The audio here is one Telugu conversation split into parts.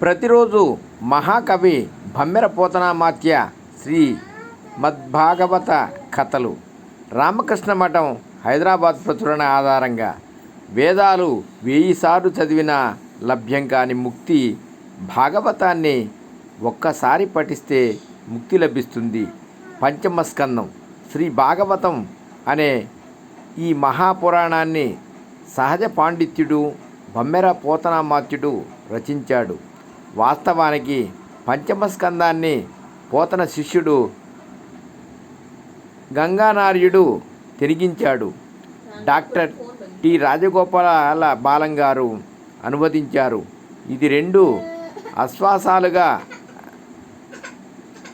ప్రతిరోజు మహాకవి భమ్మెర పోతనామాత్య శ్రీ మద్భాగవత కథలు. రామకృష్ణ మఠం హైదరాబాద్ ప్రచురణ ఆధారంగా వేదాలు వేయిసార్లు చదివిన లభ్యం కాని ముక్తి భాగవతాన్ని ఒక్కసారి పఠిస్తే ముక్తి లభిస్తుంది. పంచమ స్కందం శ్రీ భాగవతం అనే ఈ మహాపురాణాన్ని సహజ పాండిత్యుడు బమ్మెర పోతనామాత్యుడు రచించాడు. వాస్తవానికి పంచమ స్కందాన్ని పోతన శిష్యుడు గంగానార్యుడు తిరిగించాడు. Doctor T. రాజగోపాల బాలం గారు అనువదించారు. ఇది రెండు అశ్వాసాలుగా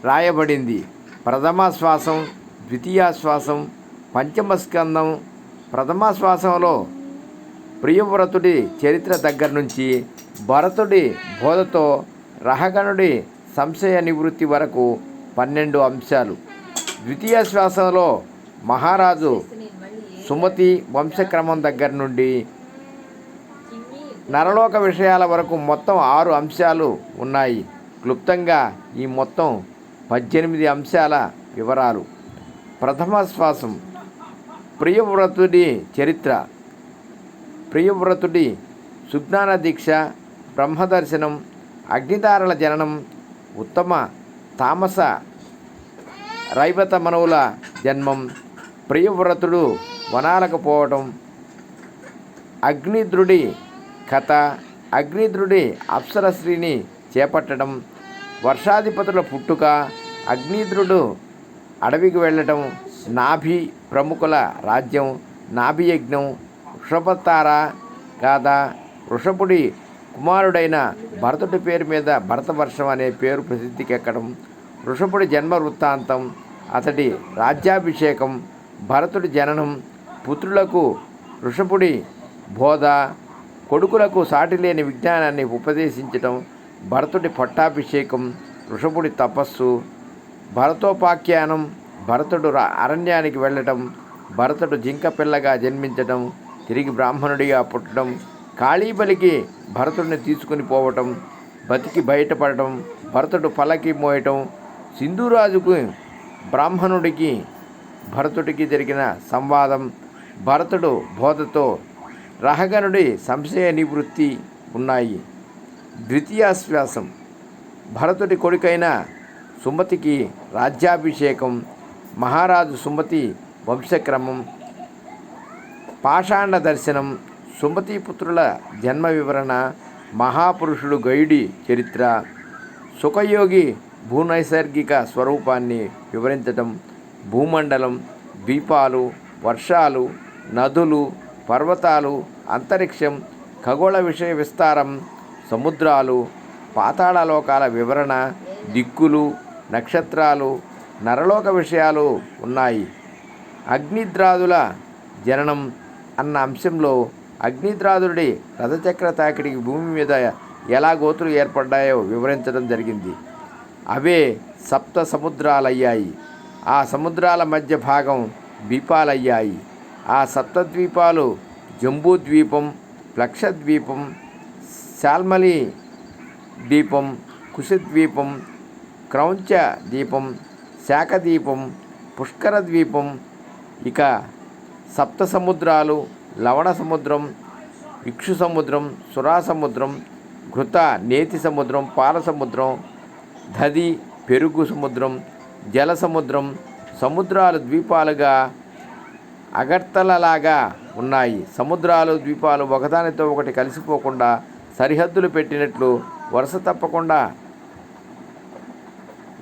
రాయబడింది. ప్రథమ శ్వాసం పంచమస్కందం. శ్వాసం పంచమ స్కందం ప్రథమ శ్వాసంలో ప్రియవ్రతుడి చరిత్ర దగ్గర నుంచి భరతుడి బోధతో రహగణుడి సంశయ నివృత్తి వరకు పన్నెండు అంశాలు. ద్వితీయ శ్వాసంలో మహారాజు సుమతి వంశక్రమం దగ్గర నుండి నరలోక విషయాల వరకు మొత్తం ఆరు అంశాలు ఉన్నాయి. క్లుప్తంగా ఈ మొత్తం పద్దెనిమిది అంశాల వివరాలు. ప్రథమ శ్వాసం ప్రియవ్రతుడి చరిత్ర. ప్రియవ్రతుడి సుజ్ఞాన దీక్ష బ్రహ్మదర్శనం అగ్నిదారుల జననం ఉత్తమ తామస రైవత మనవుల జన్మం ప్రియవ్రతుడు వనాలకు పోవటం అగ్నిద్రుడి కథ అగ్నిద్రుడి అప్సరశ్రీని చేపట్టడం వర్షాధిపతుల పుట్టుక అగ్నిద్రుడు అడవికి వెళ్ళటం నాభి ప్రముఖుల రాజ్యం నాభియజ్ఞం వృషభతార గాథ వృషభుడి కుమారుడైన భరతుడి పేరు మీద భరతవర్షం అనే పేరు ప్రసిద్ధికెక్కడం వృషభుడి జన్మ వృత్తాంతం అతడి రాజ్యాభిషేకం భరతుడి జననం పుత్రులకు ఋషభుడి బోధ కొడుకులకు సాటిలేని విజ్ఞానాన్ని ఉపదేశించటం భరతుడి పట్టాభిషేకం ఋషభుడి తపస్సు భరతోపాఖ్యానం భరతుడు రా- అరణ్యానికి వెళ్ళటం భరతుడు జింక పిల్లగా జన్మించటం తిరిగి బ్రాహ్మణుడిగా పుట్టడం కాళీబలికి భరతుడిని తీసుకుని పోవటం బతికి బయటపడటం భరతుడు పలకి మోయటం సింధురాజుకు బ్రాహ్మణుడికి భరతుడికి జరిగిన సంవాదం భరతుడు బోధతో రహగనుడి సంశయ నివృత్తి ఉన్నాయి. ద్వితీయాశ్వాసం భరతుడి కొడుకైన సుమతికి రాజ్యాభిషేకం మహారాజు సుమతి వంశక్రమం పాషాండ దర్శనం సుమతిపుత్రుల జన్మ వివరణ మహాపురుషుడు గైడి చరిత్ర సుఖయోగి భూనైసర్గిక స్వరూపాన్ని వివరించటం భూమండలం ద్వీపాలు వర్షాలు నదులు పర్వతాలు అంతరిక్షం ఖగోళ విషయ విస్తారం సముద్రాలు పాతాళలోకాల వివరణ దిక్కులు నక్షత్రాలు నరలోక విషయాలు ఉన్నాయి. అగ్నిద్రాదుల జననం అన్న అంశంలో అగ్నిద్రాదుడి రథచక్ర తాకిడికి భూమి మీద ఎలా గోతులు ఏర్పడ్డాయో వివరించడం జరిగింది. అవే సప్త సముద్రాలయ్యాయి. ఆ సముద్రాల మధ్య భాగం ద్వీపాలయ్యాయి. ఆ సప్తద్వీపాలు జంబూద్వీపం ప్లక్షద్వీపం శాల్మలి ద్వీపం కుశద్వీపం క్రౌంచ ద్వీపం శాఖ ద్వీపం పుష్కర ద్వీపం ఇక సప్త సముద్రాలు లవణ సముద్రం ఇక్షు సముద్రం సురా సముద్రం ఘృత నేతి సముద్రం పాల సముద్రం దది పెరుగు సముద్రం జల సముద్రం సముద్రాలు ద్వీపాలుగా అగర్తలలాగా ఉన్నాయి. సముద్రాలు ద్వీపాలు ఒకదానితో ఒకటి కలిసిపోకుండా సరిహద్దులు పెట్టినట్లు వరుస తప్పకుండా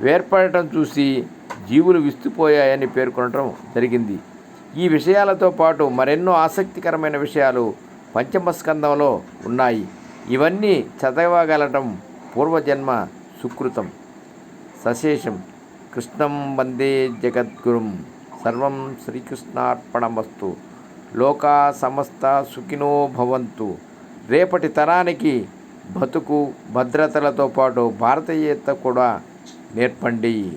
వేర్పడటం చూసి జీవులు విస్తుపోయాయని పేర్కొనడం జరిగింది. ఈ విషయాలతో పాటు మరెన్నో ఆసక్తికరమైన విషయాలు పంచమస్కందంలో ఉన్నాయి. ఇవన్నీ చదవగలటం పూర్వజన్మ సుకృతం. సశేషం. కృష్ణం వందే జగద్గురుం. సర్వం శ్రీకృష్ణార్పణమస్తు. లోకా సమస్త సుఖినో భవంతు. రేపటి తరానికి బతుకు భద్రతలతో పాటు భారతీయత కూడా నేర్పండి.